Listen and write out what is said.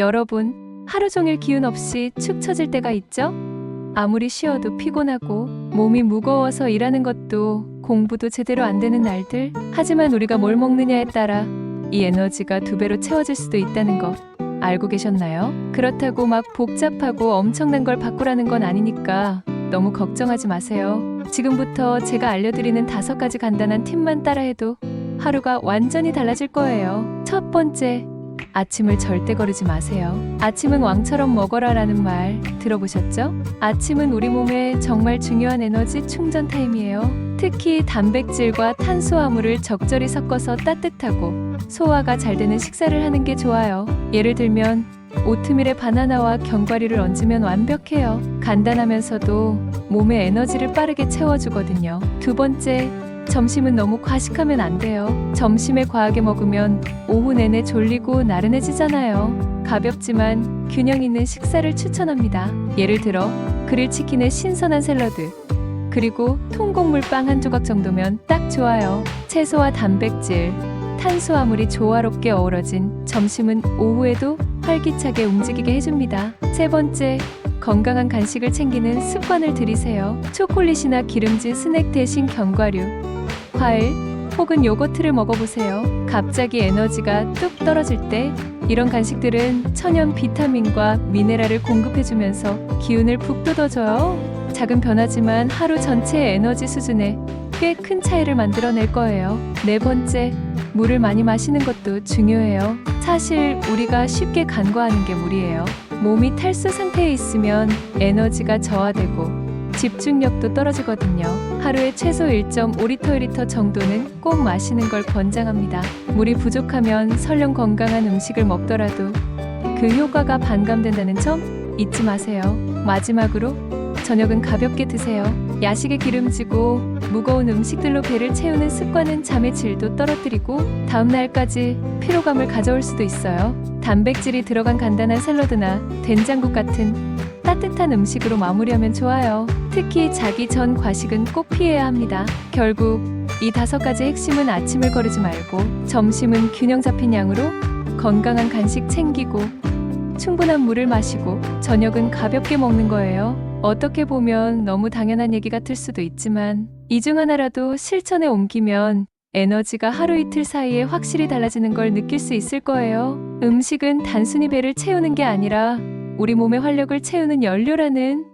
여러분, 하루 종일 기운 없이 축 처질 때가 있죠? 아무리 쉬어도 피곤하고 몸이 무거워서 일하는 것도 공부도 제대로 안 되는 날들. 하지만 우리가 뭘 먹느냐에 따라 이 에너지가 두 배로 채워질 수도 있다는 거 알고 계셨나요? 그렇다고 막 복잡하고 엄청난 걸 바꾸라는 건 아니니까 너무 걱정하지 마세요. 지금부터 제가 알려드리는 다섯 가지 간단한 팁만 따라해도 하루가 완전히 달라질 거예요. 첫 번째, 아침을 절대 거르지 마세요. 아침은 왕처럼 먹어라 라는 말 들어보셨죠? 아침은 우리 몸에 정말 중요한 에너지 충전 타임이에요. 특히 단백질과 탄수화물을 적절히 섞어서 따뜻하고 소화가 잘 되는 식사를 하는 게 좋아요. 예를 들면 오트밀에 바나나와 견과류를 얹으면 완벽해요. 간단하면서도 몸에 에너지를 빠르게 채워주거든요. 두 번째, 점심은 너무 과식하면 안 돼요. 점심에 과하게 먹으면 오후 내내 졸리고 나른해지잖아요. 가볍지만 균형 있는 식사를 추천합니다. 예를 들어 그릴치킨에 신선한 샐러드, 그리고 통곡물 빵 한 조각 정도면 딱 좋아요. 채소와 단백질, 탄수화물이 조화롭게 어우러진 점심은 오후에도 활기차게 움직이게 해줍니다. 세 번째, 건강한 간식을 챙기는 습관을 들이세요. 초콜릿이나 기름진 스낵 대신 견과류, 과일 혹은 요거트를 먹어보세요. 갑자기 에너지가 뚝 떨어질 때 이런 간식들은 천연 비타민과 미네랄을 공급해주면서 기운을 북돋워줘요. 작은 변화지만 하루 전체의 에너지 수준에 꽤 큰 차이를 만들어낼 거예요. 네 번째, 물을 많이 마시는 것도 중요해요. 사실 우리가 쉽게 간과하는 게 물이에요. 몸이 탈수 상태에 있으면 에너지가 저하되고 집중력도 떨어지거든요. 하루에 최소 1.5리터 1리터 정도는 꼭 마시는 걸 권장합니다. 물이 부족하면 설령 건강한 음식을 먹더라도 그 효과가 반감된다는 점 잊지 마세요. 마지막으로 저녁은 가볍게 드세요. 야식에 기름지고 무거운 음식들로 배를 채우는 습관은 잠의 질도 떨어뜨리고 다음 날까지 피로감을 가져올 수도 있어요. 단백질이 들어간 간단한 샐러드나 된장국 같은 따뜻한 음식으로 마무리하면 좋아요. 특히 자기 전 과식은 꼭 피해야 합니다. 결국 이 다섯 가지 핵심은 아침을 거르지 말고 점심은 균형 잡힌 양으로 건강한 간식 챙기고 충분한 물을 마시고 저녁은 가볍게 먹는 거예요. 어떻게 보면 너무 당연한 얘기 같을 수도 있지만 이 중 하나라도 실천에 옮기면 에너지가 하루 이틀 사이에 확실히 달라지는 걸 느낄 수 있을 거예요. 음식은 단순히 배를 채우는 게 아니라 우리 몸의 활력을 채우는 연료라는